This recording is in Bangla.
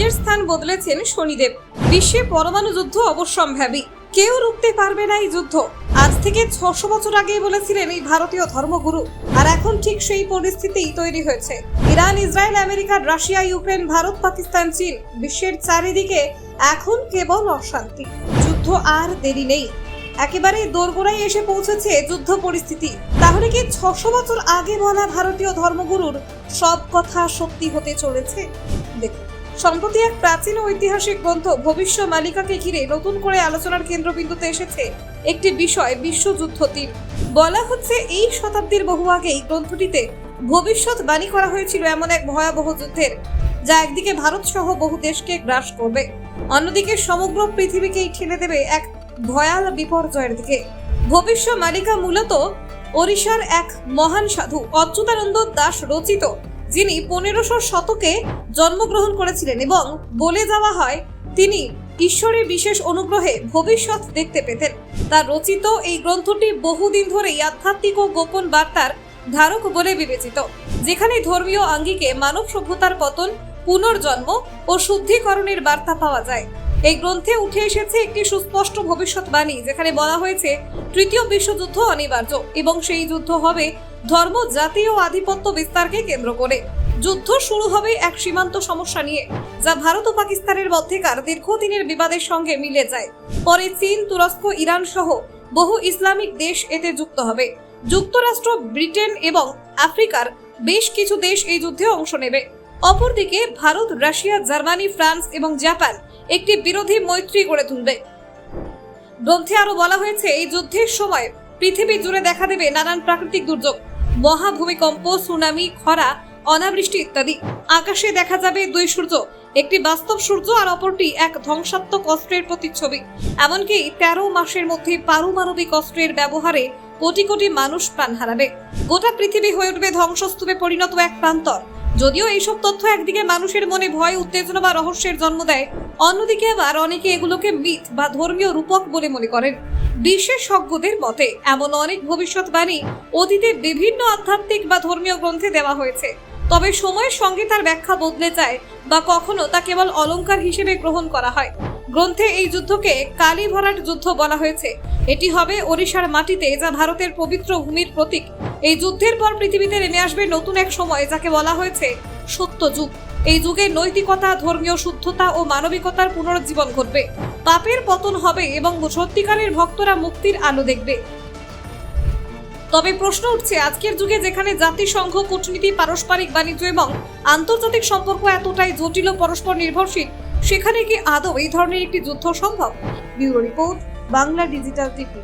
নিজের স্থান বদলেছেন শনিদেব। বিশ্বে পরমাণু যুদ্ধ অবশ্যম্ভাবী। কেউ রুখতে পারবে না এই যুদ্ধ। আজ থেকে ছশো বছর আগে বলেছিলেন এই ভারতীয় ধর্মগুরু। আর এখন ঠিক সেই পরিস্থিতিই তৈরি হয়েছে। Iran, Israel, America, Russia, Ukraine, Bharat, Pakistan, চীন বিশ্বের চারিদিকে এখন কেবল অশান্তি। যুদ্ধ আর দেরি নেই। একেবারে দোরগোড়ায় এসে পৌঁছেছে যুদ্ধ পরিস্থিতি। তাহলে কি ছশো বছর আগে বলা ভারতীয় ধর্মগুরুর সব কথা সত্যি হতে চলেছে? দেখুন। সম্প্রতি এক প্রাচীন ঐতিহাসিক গ্রন্থ ভবিষ্য মালিকাকে ঘিরে নতুন করে আলোচনার কেন্দ্রবিন্দুতে এসেছে একটি বিষয়, বিশ্বযুদ্ধ তিন বলা হচ্ছে এই শতাব্দীর বহু আগেই গ্রন্থটিতে ভবিষ্যৎ বাণী করা হয়েছিল এমন এক ভয়াবহ যুদ্ধের, যা একদিকে ভারত সহ বহু দেশকে গ্রাস করবে, অন্যদিকে সমগ্র পৃথিবীকেই ঠেলে দেবে এক ভয়াল বিপর্যয়ের দিকে। ভবিষ্য মালিকা মূলত ওড়িশার এক মহান সাধু অচ্যুতানন্দ দাস রচিত যিনি পনেরোশো শতকে জন্মগ্রহণ করেছিলেন এবং বলে যাওয়া হয়, তিনি ঈশ্বরের বিশেষ অনুগ্রহে ভবিষ্যৎ দেখতে পেতেন। তার রচিত এই গ্রন্থটি বহুদিন ধরেই আধ্যাত্মিক ও গোপন বার্তার ধারক বলে বিবেচিত, যেখানে ধর্মীয় আঙ্গিকে মানব সভ্যতার পতন, পুনর্জন্ম ও শুদ্ধিকরণের বার্তা পাওয়া যায়। এই গ্রন্থে উঠে এসেছে একটি সুস্পষ্ট ভবিষ্যৎবাণী, যেখানে বলা হয়েছে, তৃতীয় বিশ্বযুদ্ধ অনিবার্য এবং সেই যুদ্ধ হবে ধর্ম, জাতি ও আধিপত্য বিস্তারকে কেন্দ্র করে। যুদ্ধ শুরু হবে এক সীমান্ত সমস্যা নিয়ে, যা ভারত ও পাকিস্তানের মধ্যেকার দীর্ঘদিনের বিবাদের সঙ্গে মিলে যায়। পরে চীন, তুরস্ক, ইরান সহ বহু ইসলামিক দেশ এতে যুক্ত হবে। যুক্তরাষ্ট্র, ব্রিটেন এবং আফ্রিকার বেশ কিছু দেশ এই যুদ্ধে অংশ নেবে। অপরদিকে ভারত, রাশিয়া, জার্মানি, ফ্রান্স এবং জাপান একটি বিরোধী মৈত্রী গড়ে তুলবে। গ্রন্থে আরও বলা হয়েছে, এই যুদ্ধের সময় পৃথিবী জুড়ে দেখা দেবে নানান প্রাকৃতিক দুর্যোগ, মহাভূমিকম্প, সুনামি, খরা, অনাবৃষ্টি ইত্যাদি। আকাশে দেখা যাবে দুই সূর্য, একটি বাস্তব সূর্য আর অপরটি এক ধ্বংসাত্মক অস্ত্রের প্রতিচ্ছবি। এমনকি তেরো মাসের মধ্যে পারমাণবিক অস্ত্রের ব্যবহারে কোটি কোটি মানুষ প্রাণ হারাবে। গোটা পৃথিবী হয়ে উঠবে ধ্বংসস্তূপে পরিণত এক প্রান্তর। যদিও এইসব তথ্য একদিকে মানুষের মনে ভয়, উত্তেজনা বা রহস্যের জন্ম দেয়, অন্যদিকে আবার অনেকে এগুলোকে মিথ বা ধর্মীয় রূপক বলে মনে করেন। বিশেষজ্ঞদের মতে, এমন অনেক ভবিষ্যৎবাণী অতীতে বিভিন্ন আধ্যাত্মিক বা ধর্মীয় গ্রন্থে দেওয়া হয়েছে। তবে সময়ের সঙ্গে তার ব্যাখ্যা বদলে যায় বা কখনো তা কেবল অলংকার হিসেবে গ্রহণ করা হয়। গ্রন্থে এই যুদ্ধকে কালী ভরাট যুদ্ধ বলা হয়েছে। এটি হবে ওড়িশার মাটিতে, যা ভারতের পবিত্র ভূমির প্রতীক। এই যুদ্ধের পর পৃথিবীতে নেমে আসবে নতুন এক সময়, যাকে বলা হয়েছে সত্য যুগ। এই যুগে নৈতিকতা, ধর্মীয় শুদ্ধতা ও মানবিকতার পুনরুজ্জীবন ঘটবে। পাপের পতন হবে এবং সত্যিকারের ভক্তরা মুক্তির আলো দেখবে। তবে প্রশ্ন উঠছে, আজকের যুগে যেখানে জাতিসংঘ, কূটনীতি, পারস্পরিক বাণিজ্য এবং আন্তর্জাতিক সম্পর্ক এতটাই জটিল ও পরস্পর নির্ভরশীল, সেখানে কি আদৌ এই ধরনের একটি যুদ্ধ সম্ভব? Bureau report, Bangla digital TV.